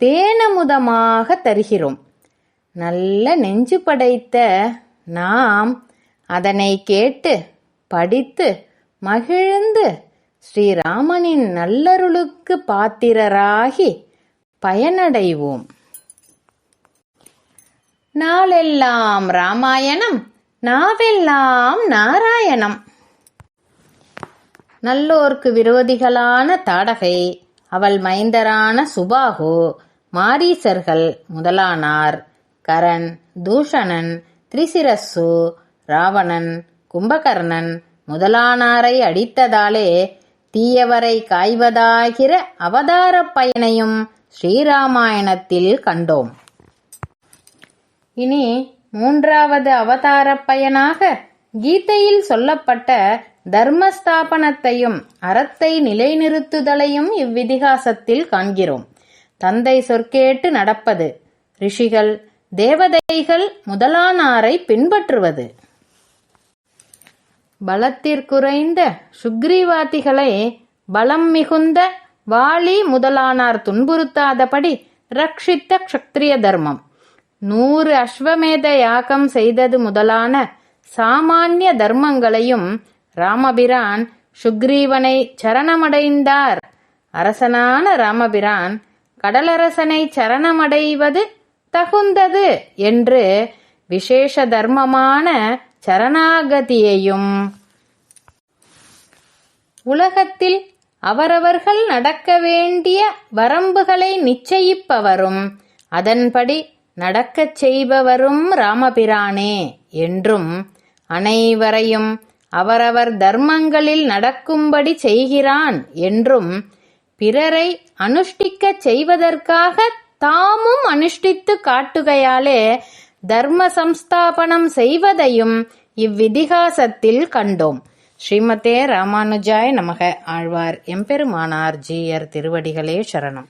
தேனமுதமாக தருகிறோம். நல்ல நெஞ்சு படைத்த நாம் அதனை கேட்டு படித்து மகிழ்ந்து ஸ்ரீராமனின் நல்லருளுக்கு பாத்திரராகி பயனடைவோம். நாளெல்லாம் ராமாயணம் நாவெல்லாம் நாராயணம். நல்லோர்க்கு விரோதிகளான தாடகை அவள் மைந்தரான சுபாகு மாரீசர்கள் முதலானார். கரண் தூஷணன் திரிசிரசு ராவணன் கும்பகர்ணன் முதலானாரை அடித்ததாலே தீயவரை காய்வதாகிற அவதார பயனையும் ஸ்ரீராமாயணத்தில் கண்டோம். இனி மூன்றாவது அவதார பயனாக கீதையில் சொல்லப்பட்ட தர்மஸ்தாபனத்தையும் அறத்தை நிலைநிறுத்துதலையும் இவ்விதிகாசத்தில் காண்கிறோம். தந்தை சொற்கேட்டு நடப்பது. ரிஷிகள் தேவதைகள் முதலானாரை பின்பற்றுவது. பலத்திற்குறைந்த சுக்ரீவாதிகளை பலம் மிகுந்த வாலி முதலானார் துன்புறுத்தாதபடி ரட்சித்த க்ஷத்ரிய தர்மம். நூறு அஸ்வமேத யாகம் செய்தது முதலான சாமானிய தர்மங்களையும் ராமபிரான் சுக்ரீவனை சரணமடைந்தார். அரசனான ராமபிரான் கடலரசனை சரணமடைவது தகுந்தது என்று விசேஷ தர்மமான சரணாகதியையும் உலகத்தில் அவரவர்கள் நடக்க வேண்டிய வரம்புகளை நிச்சயிப்பவரும் அதன்படி நடக்கச் செய்பவரும் ராமபிரானே என்றும் அனைவரையும் அவரவர் தர்மங்களில் நடக்கும்படி செய்கிறான் என்றும் பிறரை அனுஷ்டிக்கச் செய்வதற்காக தாமும் அனுஷ்டித்து காட்டுகையாலே தர்ம சம்ஸ்தாபனம் செய்வதையும் இவ்விதிகாசத்தில் கண்டோம். ஸ்ரீமதே ராமானுஜாய் நமக. ஆழ்வார் எம்பெருமானார் ஜீயர் திருவடிகளே சரணம்.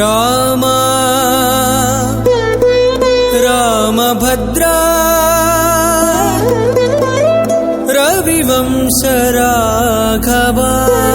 ரா भद्रा। रविवंशराघवा